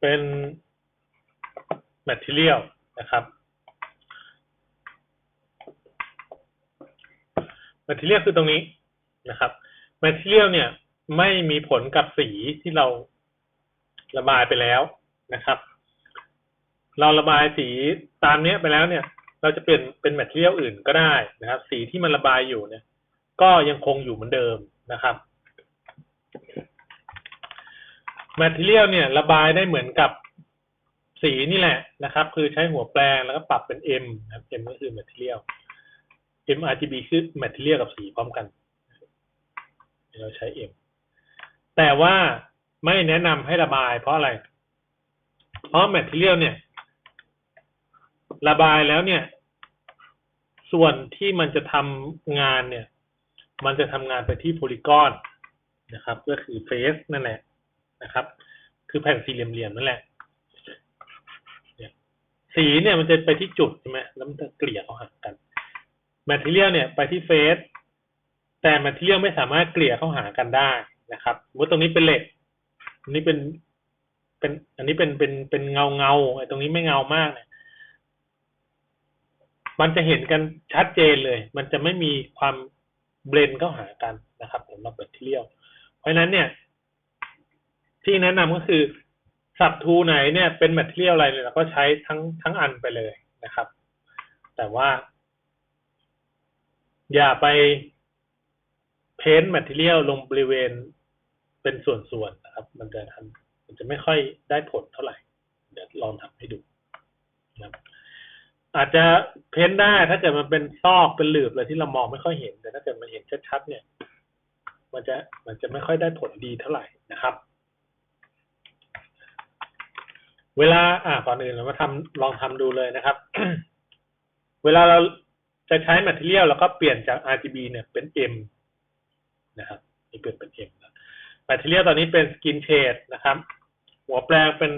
เป็น material นะครับ material คือตรงนี้นะครับ material เนี่ยไม่มีผลกับสีที่เราระบายไปแล้วนะครับ เราระบายสีตามเนี้ยไปแล้วเนี่ย เราจะเปลี่ยนเป็น material อื่นก็ได้นะครับ สีที่มันระบายอยู่เนี่ย ก็ยังคงอยู่เหมือนเดิมนะครับ material เนี่ยระบายได้เหมือนกับสีนี่แหละนะครับ คือใช้หัวแปลงแล้วก็ปรับเป็น M นะครับ M ก็คือ material M RGB คือ material กับสีพร้อมกัน เราใช้ M แต่ว่าไม่แนะนำให้ระบายเพราะอะไร เพราะ material เนี่ย ระบายแล้วเนี่ย ส่วนที่มันจะทำงานเนี่ย มันจะทำงานไปที่โพลีกอนนะครับ ก็คือเฟสนั่นแหละ นะครับ คือแผ่นสี่เหลี่ยมๆนั่นแหละสีเนี่ยมันจะไปที่จุดใช่ไหมแล้วมันจะเกลี่ยเข้าหากัน material เนี่ยไปที่เฟสแต่ material ไม่สามารถเกลี่ยเข้าหากันได้นะครับสมมติตรงนี้เป็นเหล็กอันนี้เป็นเป็น อันนี้เป็นเป็นเป็นเงาเงาไอ้ตรงนี้ไม่เงามากเนี่ยมันจะเห็นกันชัดเจนเลย มันจะไม่มีความเบลนเข้าหากันนะครับสำหรับแบตเตอรี่เพราะฉะนั้นเนี่ย ที่แนะนำก็คือสับทูไหนเนี่ยเป็นแมทเทียลอะไรเลยเราก็ใช้ทั้งทั้งอันไปเลยนะครับ แต่ว่า อย่าไปเพ้นแมทเทียลลงบริเวณเป็นส่วนๆนะครับ มันจะทำมันจะไม่ค่อยได้ผลเท่าไหร่ เดี๋ยวลองทำให้ดูนะครับอาจจะเพ้นได้ถ้าเกิดมันเป็นซอกเป็นหลืบอะไรที่เรามองไม่ค่อยเห็น แต่ถ้าเกิดมันเห็นชัดๆเนี่ย มันจะมันจะไม่ค่อยได้ผลดีเท่าไหร่นะครับ เวลาอ่าก่อนอื่นเรามาทำลองทำดูเลยนะครับ เวลาเราจะใช้ material แล้วก็เปลี่ยนจาก RGB เนี่ยเป็น M นะครับนี่เปลี่ยนเป็น M แล้ว material ตอนนี้เป็น skin shade นะครับ หัวแปลงเป็น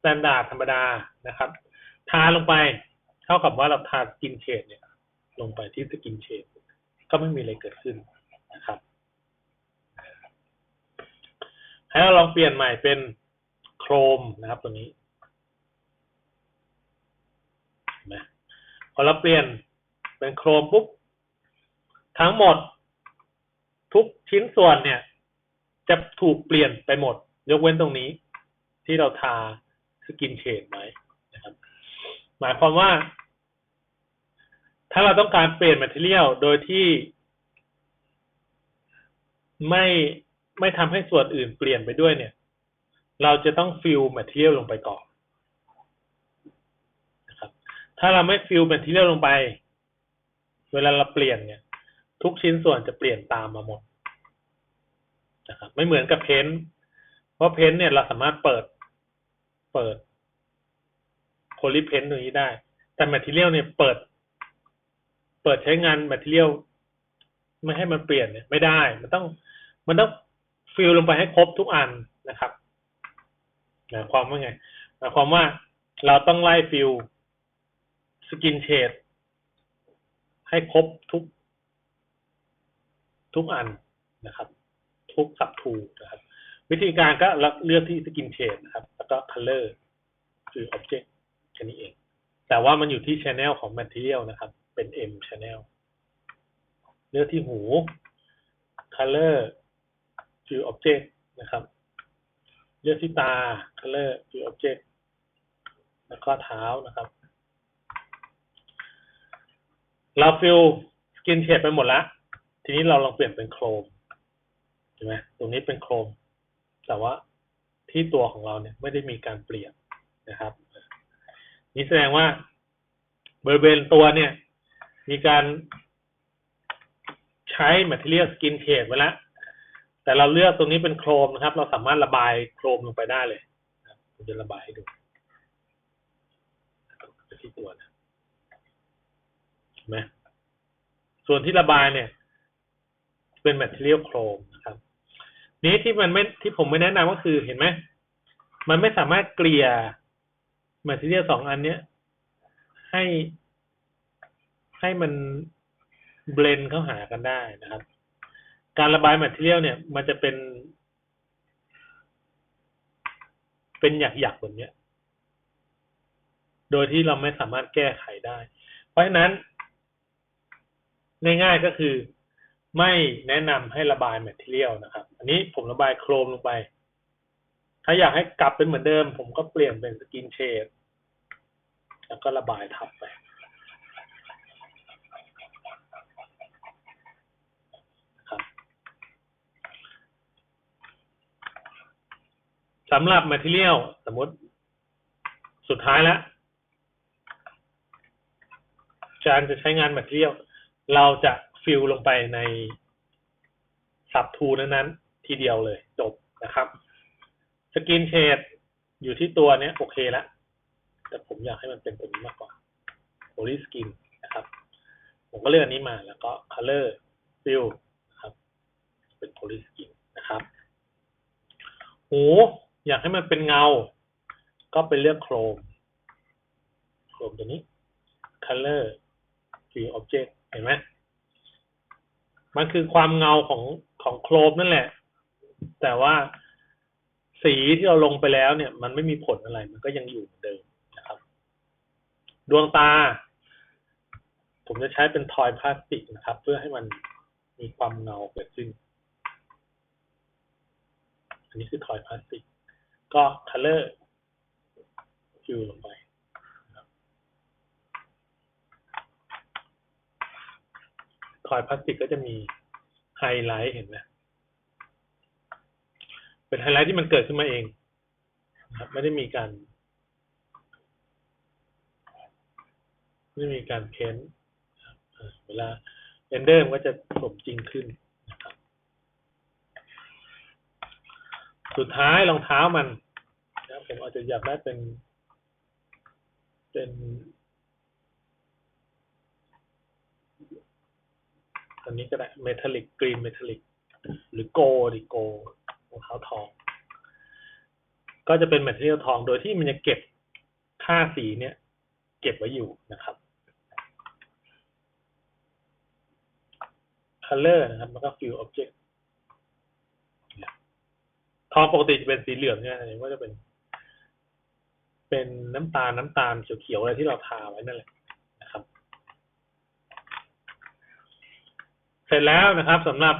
standard ธรรมดานะครับ ทาลงไปเท่ากับว่าเราทา skin shade เนี่ย ลงไปที่ skin shade ก็ไม่มีอะไรเกิดขึ้นนะครับให้เราลองเปลี่ยนใหม่เป็นโครมนะครับตัวนี้นะ พอเราเปลี่ยนเป็นโครมปุ๊บ ทั้งหมด ทุกชิ้นส่วนเนี่ย จะถูกเปลี่ยนไปหมด ยกเว้นตรงนี้ ที่เราทาสกินเชดไว้นะครับ หมายความว่า ถ้าเราต้องการเปลี่ยนแมทเทียลโดยที่ไม่ไม่ทำให้ส่วนอื่นเปลี่ยนไปด้วยเนี่ย เราจะต้องฟิลแมทเทียลลงไปก่อน ถ้าเราไม่ฟิลแมทเทียลลงไป เวลาเราเปลี่ยนเนี่ย ทุกชิ้นส่วนจะเปลี่ยนตามมาหมดนะครับไม่เหมือนกับเพ้นท์เพราะเพ้นท์เนี่ยเราสามารถเปิดเปิดโพลีเพนต์ตรงนี้ได้ แต่แมทเทียลเนี่ยเปิด เปิดใช้งานแมทเทียลไม่ให้มันเปลี่ยนเนี่ยไม่ได้ มันต้องมันต้องฟิลลงไปให้ครบทุกอันนะครับหมายความว่าไงหมายความว่าเราต้องไล่ฟิล สกินเชดให้ครบทุก ทุกอันนะครับ ทุกสับทูนะครับ วิธีการก็เลือกที่สกินเชดนะครับ แล้วก็ color คือ object แค่นี้เอง แต่ว่ามันอยู่ที่ channel ของ material นะครับ เป็น M channel เลือกที่หู color คือ object นะครับ เลือกที่ตา color คือ object แล้วก็เท้านะครับ เราฟิลสกินเชดไปหมดแล้วทีนี้เราลองเปลี่ยนเป็นโครมเห็นไหมตรงนี้เป็นโครม แต่ว่าที่ตัวของเราเนี่ยไม่ได้มีการเปลี่ยนนะครับ นี่แสดงว่าบริเวณตัวเนี่ย มีการใช้ material skin shade ไว้แล้วแต่เราเลือกตรงนี้เป็นโครมนะครับ เราสามารถระบายโครมลงไปได้เลยผมจะระบายให้ดูที่ตัวนะ เห็นไหมส่วนที่ระบายเนี่ย เป็น material โครมนะครับ นี้ที่มันไม่ที่ผมไม่แนะนำก็คือเห็นไหมมันไม่สามารถเกลี่ย material สองอันเนี้ย ให้ให้มันเบลนเข้าหากันได้นะครับ การระบายแมทเทียลเนี่ย มันจะเป็น เป็นหยักๆแบบนี้โดยที่เราไม่สามารถแก้ไขได้ เพราะฉะนั้น ง่ายๆก็คือ ไม่แนะนำให้ระบายแมทเทียลนะครับ อันนี้ผมระบายโครมลงไป ถ้าอยากให้กลับเป็นเหมือนเดิม ผมก็เปลี่ยนเป็นสกินเชดแล้วก็ระบายทับไปสำหรับ Material สมมติสุดท้ายแล้วจานจะใช้งาน Material เราจะฟิลลงไปในสับทูนั้นๆ ทีเดียวเลยจบนะครับสกินเชดอยู่ที่ตัวเนี้ยโอเคแล้วแต่ผมอยากให้มันเป็นตัวนี้มากกว่า Holy Skin นะครับ ผมก็เลือกอันนี้มาแล้วก็ Color Fill นะครับ เป็น Holy Skin นะครับหูอยากให้มันเป็นเงา ก็ไปเลือกโครม โครมตัวนี้ Color Fill Object เห็นไหมมันคือความเงาของของโครมนั่นแหละ แต่ว่าสีที่เราลงไปแล้วเนี่ย มันไม่มีผลอะไร มันก็ยังอยู่เหมือนเดิมนะครับ ดวงตา ผมจะใช้เป็นทอยพลาสติกนะครับ เพื่อให้มันมีความเงาเกิดขึ้น อันนี้คือทอยพลาสติก ก็ color ฟิวลงไป ทอยพลาสติกก็จะมีไฮไลท์เห็นไหมเป็นไฮไลท์ที่มันเกิดขึ้นมาเองครับไม่ได้มีการไม่ได้มีการเพ้นเวลาเรนเดอร์มันก็จะสมจริงขึ้นนะครับสุดท้ายรองเท้ามันนะผมอาจจะอยากได้เป็นเป็น อันนี้ก็ได้เมทัลลิกกรีนเมทัลลิกหรือโกดิโกรองเท้าทอง ก็จะเป็นแมทเทียลทองโดยที่มันจะเก็บค่าสีเนี่ย เก็บไว้อยู่นะครับ color นะครับแล้วก็ fill object ทองปกติจะเป็นสีเหลืองใช่ไหมอันนี้ก็จะเป็น เป็นน้ำตาลน้ำตาลเขียวๆอะไรที่เราทาไว้นั่นแหละนะครับ เสร็จแล้วนะครับสำหรับ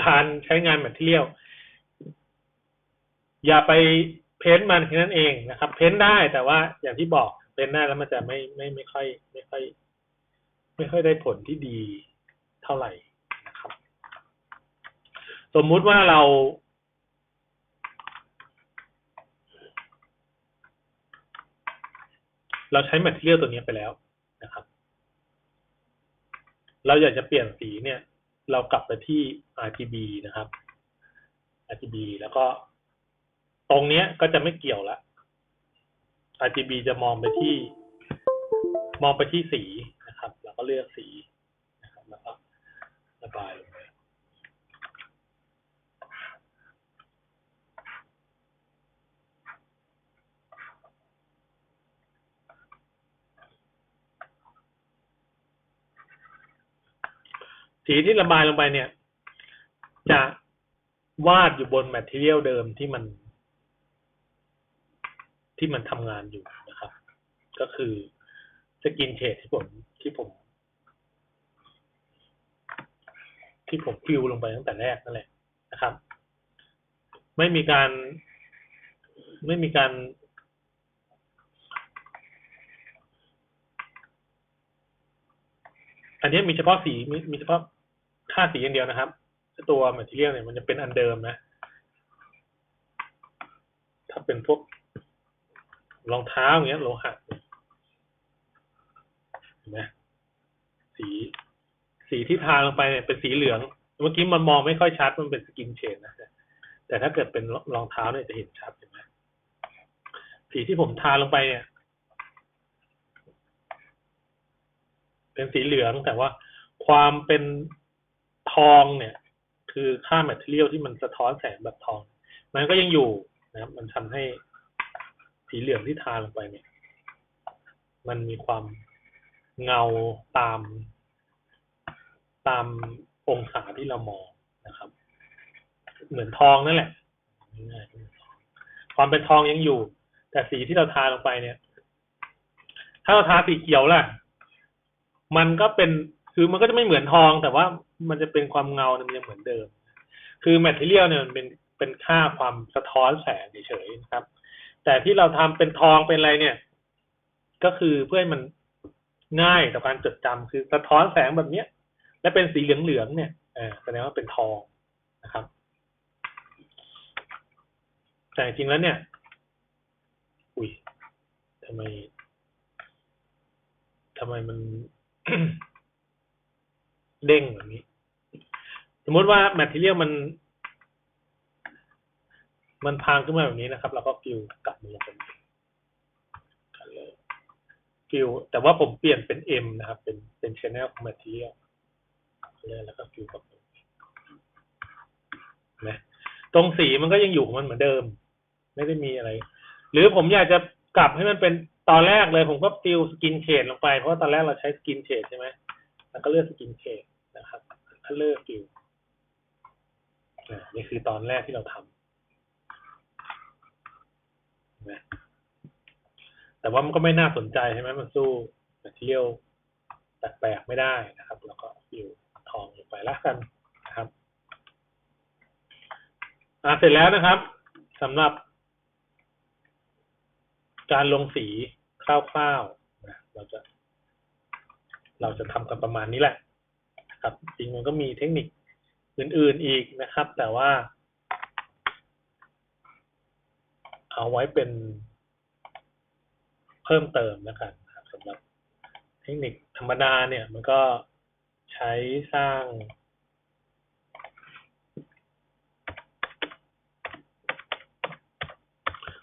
การใช้งานแมทเทียลอย่าไปเพ้นท์มันแค่นั้นเองนะครับ เพ้นท์ได้แต่ว่าอย่างที่บอกเพ้นท์ได้แล้วมันจะไม่ไม่ไม่ค่อย ไม่ค่อย ไม่ค่อยได้ผลที่ดีเท่าไหร่นะครับ สมมุติว่าเราเราใช้แมทเทียลตัวนี้ไปแล้วนะครับ เราอยากจะเปลี่ยนสีเนี่ย เรากลับไปที่ RGB นะครับ RGB แล้วก็ ตรงเนี้ยก็จะไม่เกี่ยวละ RGB จะมองไปที่ มองไปที่สีนะครับ แล้วก็เลือกสีนะครับ แล้วก็ระบายลงไป สีที่ระบายลงไปเนี่ย จะวาดอยู่บนแมทเทียลเดิมที่มัน ที่มันทำงานอยู่นะครับ ก็คือสกินเชดที่ผมที่ผม ที่ผมฟิวลงไปตั้งแต่แรกนั่นแหละนะครับ ไม่มีการ ไม่มีการอันนี้มีเฉพาะสีมีมีเฉพาะ ค่าสีอย่างเดียวนะครับตัวแมทเทียลเนี่ยมันจะเป็นอันเดิมนะ ถ้าเป็นพวกรองเท้าอย่างเงี้ยโลหะเห็นไหมสี สีที่ทาลงไปเนี่ยเป็นสีเหลือง เมื่อกี้มันมองไม่ค่อยชัดมันเป็นสกินเชนนะแต่ถ้าเกิดเป็นรองเท้าเนี่ยจะเห็นชัดเห็นไหมสีที่ผมทาลงไปเนี่ย เป็นสีเหลืองแต่ว่าความเป็น ทองเนี่ย คือค่าแมทเทียลที่มันสะท้อนแสงแบบทอง มันก็ยังอยู่นะครับ มันทำให้สีเหลืองที่ทาลงไปเนี่ย มันมีความเงาตาม ตามองศาที่เรามองนะครับ เหมือนทองนั่นแหละความเป็นทองยังอยู่ แต่สีที่เราทาลงไปเนี่ย ถ้าเราทาสีเขียวล่ะ มันก็เป็นคือมันก็จะไม่เหมือนทองแต่ว่า มันจะเป็นความเงาเนี่ยมันยังเหมือนเดิม คือแมทเทียลเนี่ยมันเป็นเป็นค่าความสะท้อนแสงเฉยๆนะครับ แต่ที่เราทำเป็นทองเป็นอะไรเนี่ย ก็คือเพื่อให้มันง่ายต่อการจดจำคือสะท้อนแสงแบบเนี้ย และเป็นสีเหลืองๆเนี่ยแสดงว่าเป็นทองนะครับ แต่จริงๆแล้วเนี่ย อุ้ยทำไมทำไมมัน เด้งแบบนี้ มมติว่าแมทเทียลมัน มันพางขึ้นมาแบบนี้นะครับ เราก็ฟิวกลับมาเป็นกันเลยฟิวแต่ว่าผมเปลี่ยนเป็น M นะครับ เป็นเป็นชแนลของแมทเทียลแล้วก็ฟิวกลับมานะตรงสีมันก็ยังอยู่ของมันเหมือนเดิม ไม่ได้มีอะไร หรือผมอยากจะกลับให้มันเป็นตอนแรกเลยผมก็ฟิลสกินเชดลงไปเพราะว่าตอนแรกเราใช้สกินเชดใช่ไหมแล้วก็เลือกสกินเชดนะครับก็เลือกฟิลอ่า นี่คือตอนแรกที่เราทำนไหมแต่ว่ามันก็ไม่น่าสนใจใช่ไหมมันสู้แมทเทียลแปลกๆไม่ได้นะครับ แล้วก็ฟิลทองลงไปละกันนะครับเสร็จแล้วนะครับสำหรับ การลงสีคร่าวๆนะเราจะ เราจะทำกันประมาณนี้แหละ ครับ จริงมันก็มีเทคนิค อื่นๆอีกนะครับ แต่ว่า เอาไว้เป็นเพิ่มเติมแล้วกันนะครับสำหรับเทคนิคธรรมดาเนี่ย มันก็ใช้สร้าง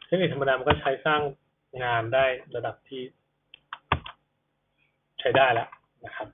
เทคนิคธรรมดามันก็ใช้สร้างงานได้ระดับที่ใช้ได้แล้วนะครับ